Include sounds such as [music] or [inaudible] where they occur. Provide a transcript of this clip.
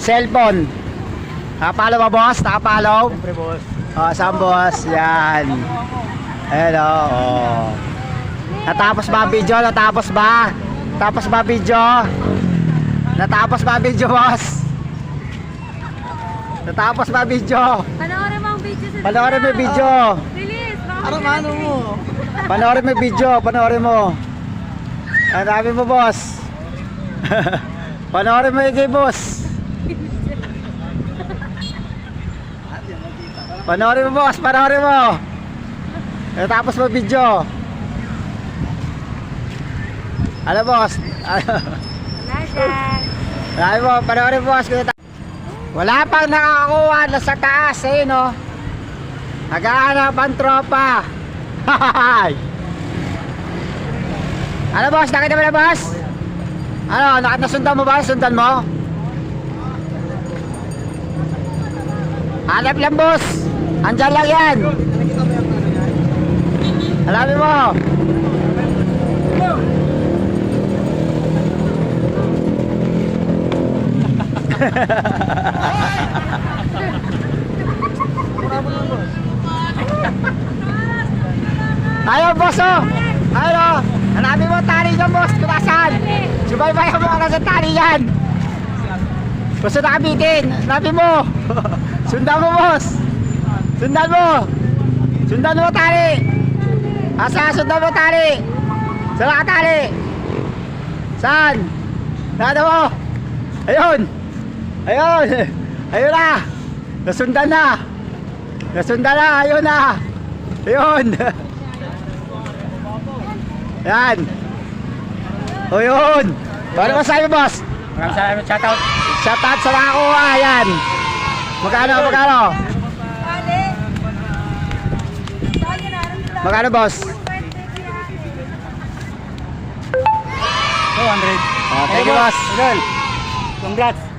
cellphone. Nakapalo ba boss? Nakapalo? Siyempre boss. Oh, saan boss? Yan. Hello. Oh. Natapos ba ang video? Natapos ba? Natapos ba ang video? Natapos ba ang video, boss? Natapos ba ang video? Panoorin mo ang video sa Panoorin mo yung video. Bilis! Ano may mano mo? Panoorin mo yung video. Panoorin mo. Ang dami mo, boss. [laughs] Panoorin mo yung game, boss. [laughs] Panoorin mo, boss. Panoorin mo. Natapos mo video. Ano, boss? Wala mo, panoorin mo, boss. Wala pang nakakakuha na sa taas, eh, no? Naghahanap ang tropa. Ano, boss? Nakita mo na, boss? Ano, nasundan mo ba? Sundan mo? Hanap lang, boss. Andyan lang yan. Alamin mo. Tayo, boss, oh. Ano? Hanapin mo tali dyan, boss. Kung nasaan. Subaybayan mo ka sa tali yan. Gusto na kabitin. Hanapin mo. [laughs] Sundan mo, boss. Sundan mo. Sundan mo tali. Asa, sundan mo tali. Saan ka tali? Saan? Nada mo. Ayun. Ayun. [laughs] Ayun na. Nasundan na. Nasundan na. Ayun na. Ayun. [laughs] Yan. O yun. Paano masabi, boss? Maraming salamat shoutout. Shout out sa nakakuha. Yan. Magkano, magkano? Magkano, boss? 200. Oh, thank you, boss. Congrats.